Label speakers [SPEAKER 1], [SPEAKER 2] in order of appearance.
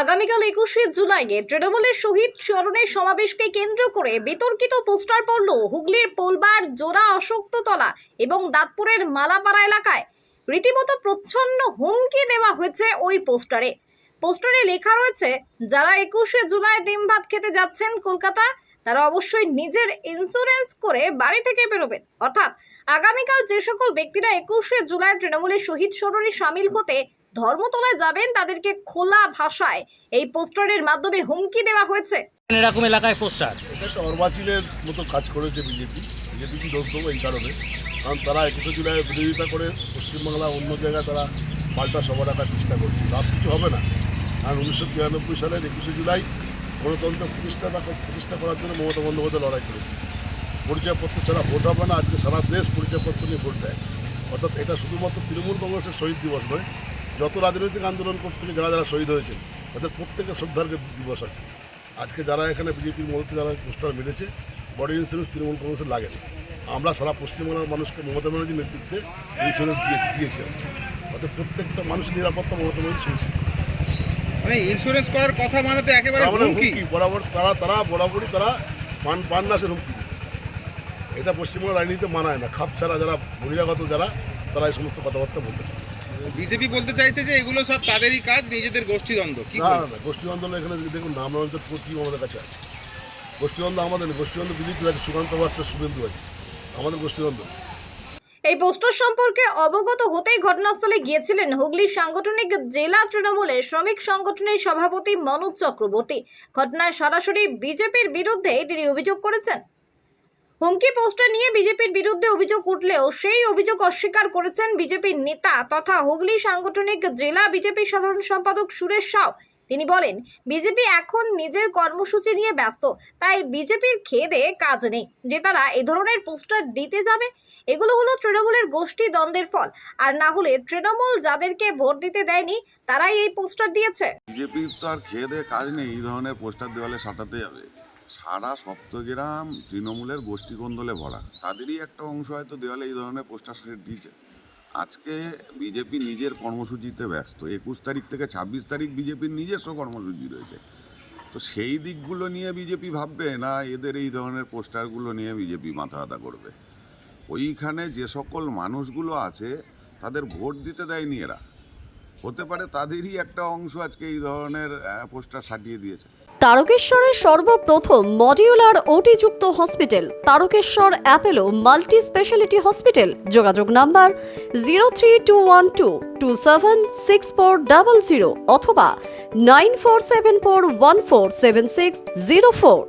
[SPEAKER 1] আগামীকাল একুশে জুলাইয়ে তৃণমূলের শহীদ স্মরণের সমাবেশকে কেন্দ্র করে বিতর্কিত পোস্টার পড়ল হুগলির পোলবার, জোড়া অশোক্ততলা এবং দাঁতপুরের মালাপাড়া এলাকায়। রীতিমতো প্রচ্ছন্ন হুমকি দেওয়া হয়েছে ওই পোস্টারে। পোস্টারে লেখা রয়েছে, যারা একুশে জুলাই ডিম ভাত খেতে যাচ্ছেন কলকাতা, তারা অবশ্যই নিজের ইন্স্যুরেন্স করে বাড়ি থেকে বেরোবেন। অর্থাৎ আগামীকাল যে সকল ব্যক্তিরা একুশে জুলাই তৃণমূলের শহীদ স্মরণে সামিল হতে ধর্মতলায় যাবেন তাদেরকে খোলা ভাষায়। এই পোস্টারের মাধ্যমে হুমকি দেওয়া হয়েছে।
[SPEAKER 2] এরকম এলাকায় পোস্টার।
[SPEAKER 3] এটা একটা মতো কাজ করেছে বিজেপি। বিজেপি কি দোষ দেবো এই কারণে? কারণ তারা একুশে জুলাই বিরোধিতা করে পশ্চিমবাংলা অন্য জায়গায় তারা পাল্টা সভা রাখার চেষ্টা করছে। লাভ কিছু হবে না। কারণ উনিশশো তিরানব্বই সালের একুশে জুলাই গণতন্ত্র প্রতিষ্ঠা প্রতিষ্ঠা করার জন্য মমতা বন্দ্যোপাধ্যায় লড়াই করেছে। পরিচয়পত্র ছাড়া ভোট হবে না। আজকে সারা দেশ পরিচয়পত্র নিয়ে ভোট দেয়। অর্থাৎ এটা শুধুমাত্র তৃণমূল কংগ্রেসের শহীদ দিবস নয় যত রাজনৈতিক আন্দোলন করতে যারা যারা শহীদ হয়েছেন তাদের প্রত্যেকের শ্রদ্ধার দিবস আছে। আজকে যারা এখানে বিজেপির মধ্যে যারা পোস্টার মেরেছে বডি ইন্স্যুরেন্স তৃণমূল কংগ্রেসের লাগে না। আমরা সারা পশ্চিমবাংলার মানুষকে মমতা ব্যানার্জির নেতৃত্বে ইন্স্যুরেন্স দিয়ে দিয়েছি। অর্থাৎ প্রত্যেকটা মানুষের নিরাপত্তা মমতা ব্যানার্জি শুনছি।
[SPEAKER 4] মানে ইন্স্যুরেন্স করার কথা মানে তো একেবারে হুমকি।
[SPEAKER 3] বরাবর তারা তারা বরাবরই তারা পান পান্নাসের হুমকি দিচ্ছে। এটা পশ্চিমবঙ্গের রাজনীতিতে মানায় না। খাপ ছাড়া যারা বহিরাগত যারা তারা এই সমস্ত কথাবার্তা বলতে চায়।
[SPEAKER 4] বিজেপি বলতে চাইছে যে এগুলো সব তাদেরই কাজ নিজেদের গোষ্ঠীদ্বন্দ্ব কি
[SPEAKER 3] না? না না গোষ্ঠী আন্দোলন এখানে যদি দেখুন নাম রঞ্জন প্রতিম আমাদের কাছে আছে গোষ্ঠীদ্বন্দ্ব আমাদের নেই গোষ্ঠীদ্বন্দ্ব বিজেপি আছে সুকান্ত বাচ্চা শুভেন্দু আছে আমাদের গোষ্ঠীদ্বন্দ্ব।
[SPEAKER 1] এই পোস্টার সম্পর্কে অবগত হতেই ঘটনাস্থলে গিয়েছিলেন হুগলি সাংগঠনিক জেলা তৃণমূলের শ্রমিক সংগঠনের সভাপতি মনোজ চক্রবর্তী ঘটনায় সরাসরি বিজেপির বিরুদ্ধে তিনি অভিযোগ করেছেন হুমকি পোস্টার নিয়ে বিজেপির বিরুদ্ধে অভিযোগ উঠলেও সেই অভিযোগ অস্বীকার করেছেন বিজেপির নেতা তথা হুগলি সাংগঠনিক জেলা বিজেপির সাধারণ সম্পাদক সুরেশ সাউ। তিনি বলেন, বিজেপি এখন নিজের কর্মসূচি নিয়ে ব্যস্ত, তাই বিজেপির খেদে কাজ নেই। যে তারা এ ধরনের পোস্টার দিতে যাবে, এগুলো হলো তৃণমূলের গোষ্ঠী দ্বন্দ্বের ফল। আর না হলে তৃণমূল যাদেরকে ভোট দিতে দেয়নি, তারাই এই পোস্টার দিয়েছে।
[SPEAKER 5] বিজেপির তো আর খেয়ে কাজ নেই, এই ধরনের পোস্টার দেওয়ালে সাঁটাতে যাবে। সারা সপ্তগ্রাম তৃণমূলের গোষ্ঠী কোন্দলে ভরা। তাদেরই একটা অংশ হয়তো দেওয়ালে এই ধরনের পোস্টার সেট দিয়েছে। আজকে বিজেপি নিজের কর্মসূচিতে ব্যস্ত। একুশ তারিখ থেকে ছাব্বিশ তারিখ বিজেপির নিজস্ব কর্মসূচি রয়েছে। তো সেই দিকগুলো নিয়ে বিজেপি ভাববে না এদের এই ধরনের পোস্টারগুলো নিয়ে বিজেপি মাথা ব্যথা করবে? ওইখানে যে সকল মানুষগুলো আছে, তাদের ভোট দিতে দেয়নি এরা। হতে পারে তাদেরই একটা অংশ আজকে এই ধরনের পোস্টার সাটিয়ে দিয়েছে।
[SPEAKER 6] তারকেশ্বরের সর্বপ্রথম modular ওটিযুক্ত hospital, Tarakeswar Apollo multi speciality hospital. যোগাযোগ number zero three two one two two seven six four double zero অথবা nine four seven four one four seven six zero four.